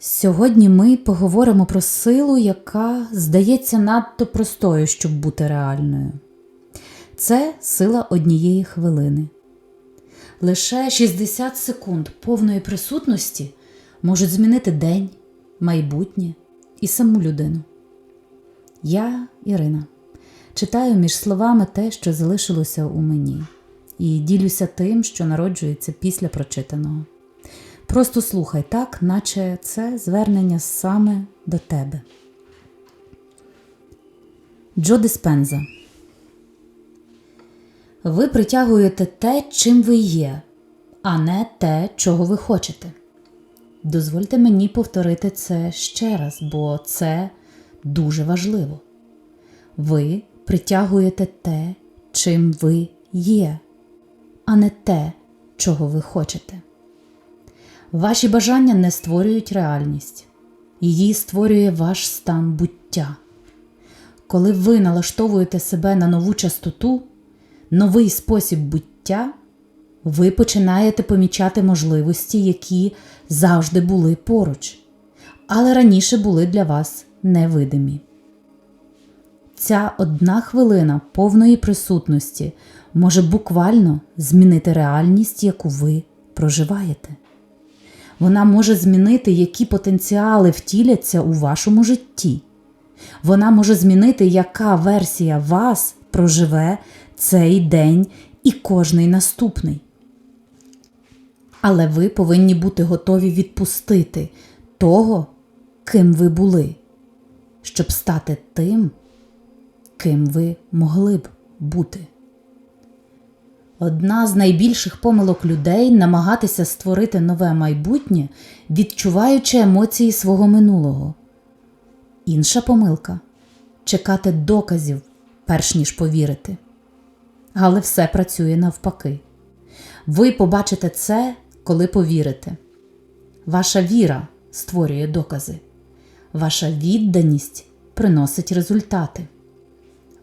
Сьогодні ми поговоримо про силу, яка здається надто простою, щоб бути реальною. Це сила однієї хвилини. Лише 60 секунд повної присутності можуть змінити день, майбутнє і саму людину. Я, Ірина, читаю між словами те, що залишилося у мені, і ділюся тим, що народжується після прочитаного. Просто слухай так, наче це звернення саме до тебе. Джо Диспенза. Ви притягуєте те, чим ви є, а не те, чого ви хочете. Дозвольте мені повторити це ще раз, бо це дуже важливо. Ви притягуєте те, чим ви є, а не те, чого ви хочете. Ваші бажання не створюють реальність, її створює ваш стан буття. Коли ви налаштовуєте себе на нову частоту, новий спосіб буття, ви починаєте помічати можливості, які завжди були поруч, але раніше були для вас невидимі. Ця одна хвилина повної присутності може буквально змінити реальність, яку ви проживаєте. Вона може змінити, які потенціали втіляться у вашому житті. Вона може змінити, яка версія вас проживе цей день і кожний наступний. Але ви повинні бути готові відпустити того, ким ви були, щоб стати тим, ким ви могли б бути. Одна з найбільших помилок людей намагатися створити нове майбутнє, відчуваючи емоції свого минулого. Інша помилка чекати доказів, перш ніж повірити. Але все працює навпаки. Ви побачите це, коли повірите. Ваша віра створює докази, ваша відданість приносить результати.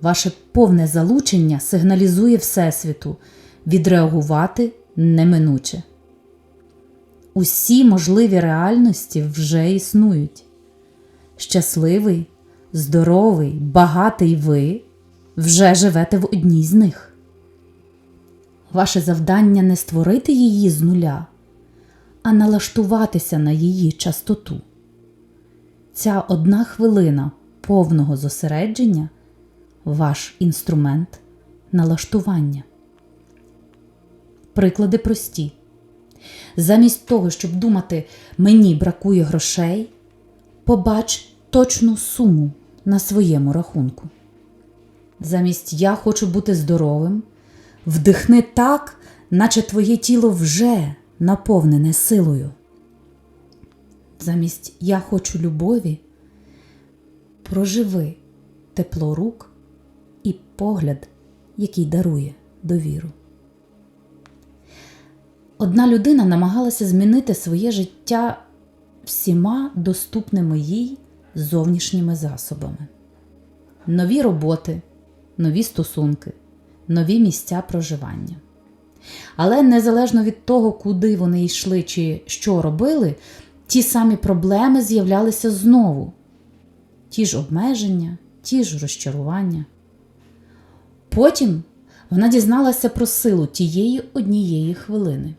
Ваше повне залучення сигналізує Всесвіту відреагувати неминуче. Усі можливі реальності вже існують. Щасливий, здоровий, багатий ви вже живете в одній з них. Ваше завдання не створити її з нуля, а налаштуватися на її частоту. Ця одна хвилина повного зосередження ваш інструмент налаштування. Приклади прості. Замість того, щоб думати, мені бракує грошей, побач точну суму на своєму рахунку. Замість я хочу бути здоровим, вдихни так, наче твоє тіло вже наповнене силою. Замість я хочу любові, проживи тепло рук і погляд, який дарує довіру. Одна людина намагалася змінити своє життя всіма доступними їй зовнішніми засобами: нові роботи, нові стосунки, нові місця проживання. Але незалежно від того, куди вони йшли чи що робили, ті самі проблеми з'являлися знову: ті ж обмеження, ті ж розчарування. Потім вона дізналася про силу тієї однієї хвилини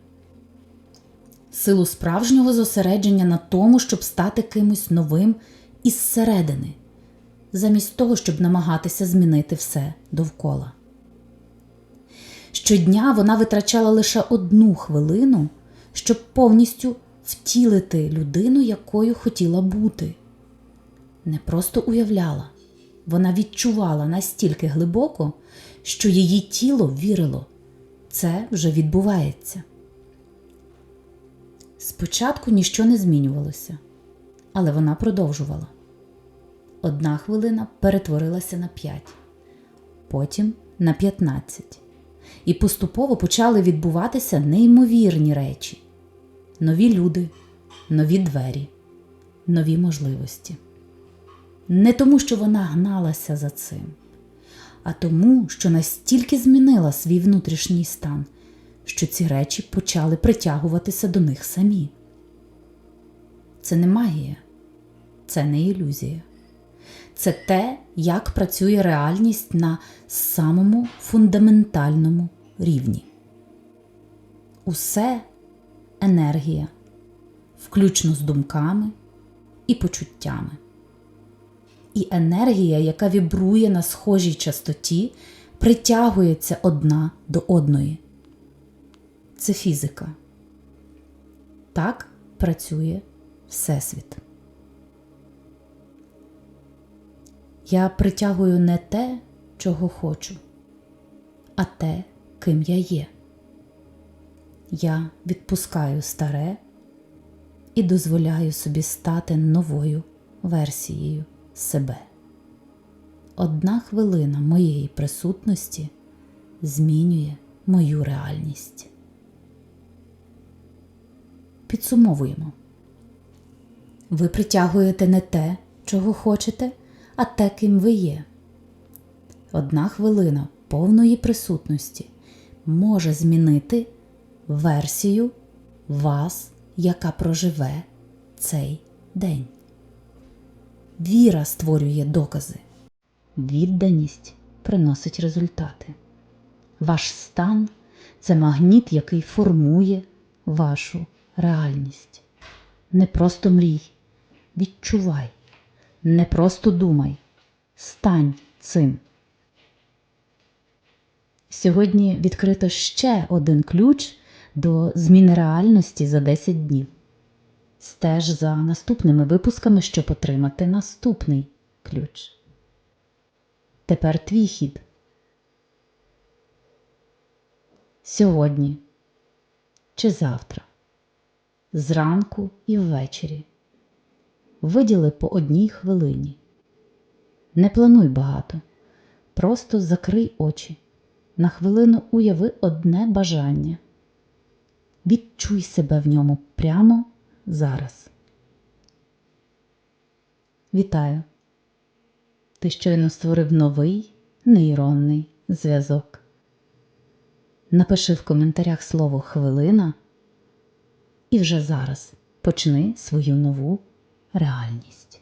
силу справжнього зосередження на тому, щоб стати кимось новим із середини, замість того, щоб намагатися змінити все довкола. Щодня вона витрачала лише одну хвилину, щоб повністю втілити людину, якою хотіла бути. Не просто уявляла, вона відчувала настільки глибоко, що її тіло вірило, це вже відбувається. Спочатку ніщо не змінювалося, але вона продовжувала. Одна хвилина перетворилася на п'ять, потім на п'ятнадцять. І поступово почали відбуватися неймовірні речі: нові люди, нові двері, нові можливості. Не тому, що вона гналася за цим, а тому, що настільки змінила свій внутрішній стан що ці речі почали притягуватися до них самі. це не магія, це не ілюзія. Це те, як працює реальність на самому фундаментальному рівні. Усе енергія, включно з думками і почуттями. І енергія, яка вібрує на схожій частоті, притягується одна до одної. Це фізика. Так працює Всесвіт. Я притягую не те, чого хочу, а те, ким я є. Я відпускаю старе і дозволяю собі стати новою версією себе. Одна хвилина моєї присутності змінює мою реальність. Підсумовуємо. Ви притягуєте не те, чого хочете, а те, ким ви є. Одна хвилина повної присутності може змінити версію вас, яка проживе цей день. Віра створює докази. Відданість приносить результати. Ваш стан це магніт, який формує вашу реальність. Не просто мрій, відчувай, не просто думай, стань цим. Сьогодні відкрито ще один ключ до зміни реальності за 10 днів. Стеж за наступними випусками, щоб отримати наступний ключ. Тепер твій хід. Сьогодні чи завтра, зранку і ввечері. Виділи по одній хвилині. Не плануй багато. Просто закрий очі. На хвилину уяви одне бажання. Відчуй себе в ньому прямо зараз. Вітаю! Ти щойно створив новий нейронний зв'язок. Напиши в коментарях слово хвилина і вже зараз почни свою нову реальність.